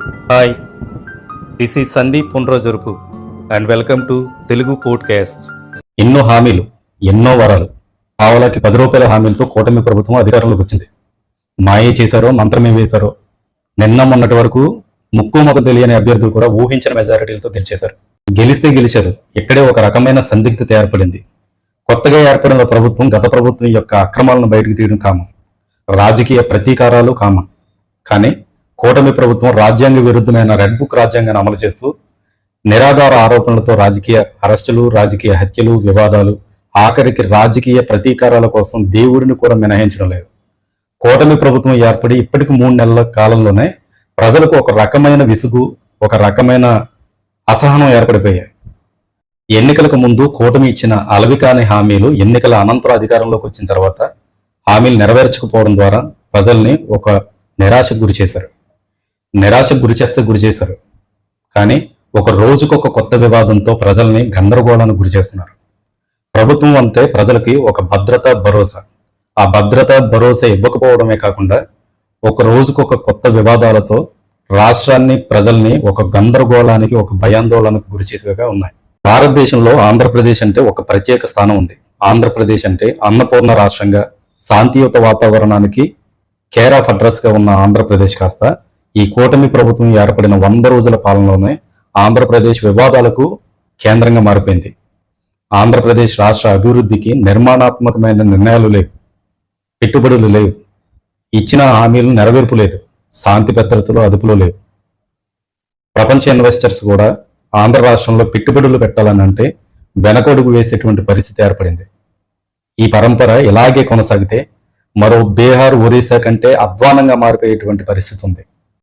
Hi this is Sandeep పునరోజురుపు and welcome to Telugu podcast ఎన్నో హామీలు ఎన్నో వరాలు పావలాకి పది రూపాయల హామీలతో కూటమి ప్రభుత్వం అధికారంలోకి వచ్చింది. మాయే చేశారో మంత్రమే వేశారో నిన్న మొన్నటి వరకు ముక్కు మొక్క తెలియని అభ్యర్థులు కూడా ఊహించిన మెజారిటీలతో గెలిచేశారు. గెలిస్తే గెలిచారు. ఇక్కడే ఒక రకమైన సందిగ్ధత ఏర్పడింది. కొత్తగా ఏర్పడిన ప్రభుత్వం గత ప్రభుత్వం యొక్క అక్రమాలను బయటకు తీయడం కామం. రాజకీయ ప్రతీకారాలు కామం. కానీ కూటమి ప్రభుత్వం రాజ్యాంగ విరుద్ధమైన రెడ్ బుక్ రాజ్యాంగాన్ని అమలు చేస్తూ నిరాధార ఆరోపణలతో రాజకీయ అరెస్టులు రాజకీయ హత్యలు వివాదాలు ఆఖరికి రాజకీయ ప్రతీకారాల కోసం దేవుడిని కూడా మినహాయించడం లేదు. కూటమి ప్రభుత్వం ఏర్పడి ఇప్పటికి మూడు నెలల కాలంలోనే ప్రజలకు ఒక రకమైన విసుగు ఒక రకమైన అసహనం ఏర్పడిపోయాయి. ఎన్నికలకు ముందు కూటమి ఇచ్చిన అలవికాని హామీలు ఎన్నికల అనంతర అధికారంలోకి వచ్చిన తర్వాత హామీలు నెరవేర్చకపోవడం ద్వారా ప్రజల్ని ఒక నిరాశకు గురి చేశారు నిరాశకు గురి చేస్తే గురి చేశారు. కానీ ఒక రోజుకొక కొత్త వివాదంతో ప్రజల్ని గందరగోళానికి గురి చేస్తున్నారు. ప్రభుత్వం అంటే ప్రజలకి ఒక భద్రత భరోసా. ఆ భద్రత భరోసా ఇవ్వకపోవడమే కాకుండా ఒక రోజుకొక కొత్త వివాదాలతో రాష్ట్రాన్ని ప్రజల్ని ఒక గందరగోళానికి ఒక భయాందోళనకు గురి చేసేవిగా ఉన్నాయి. భారతదేశంలో ఆంధ్రప్రదేశ్ అంటే ఒక ప్రత్యేక స్థానం ఉంది. ఆంధ్రప్రదేశ్ అంటే అన్నపూర్ణ రాష్ట్రంగా శాంతియుత వాతావరణానికి కేర్ ఆఫ్ అడ్రస్గా ఉన్న ఆంధ్రప్రదేశ్ కాస్త ఈ కూటమి ప్రభుత్వం ఏర్పడిన వంద రోజుల పాలనలోనే ఆంధ్రప్రదేశ్ వివాదాలకు కేంద్రంగా మారిపోయింది. ఆంధ్రప్రదేశ్ రాష్ట్ర అభివృద్ధికి నిర్మాణాత్మకమైన నిర్ణయాలు లేవు పెట్టుబడులు లేవు ఇచ్చిన హామీలు నెరవేర్పు లేదు శాంతి భద్రతలు అదుపులో లేవు. ప్రపంచ ఇన్వెస్టర్స్ కూడా ఆంధ్ర రాష్ట్రంలో పెట్టుబడులు పెట్టాలని అంటే వెనకడుగు వేసేటువంటి పరిస్థితి ఏర్పడింది. ఈ పరంపర ఇలాగే కొనసాగితే మరో బీహార్ ఒరిస్సా కంటే అధ్వానంగా మారిపోయేటువంటి పరిస్థితి ఉంది.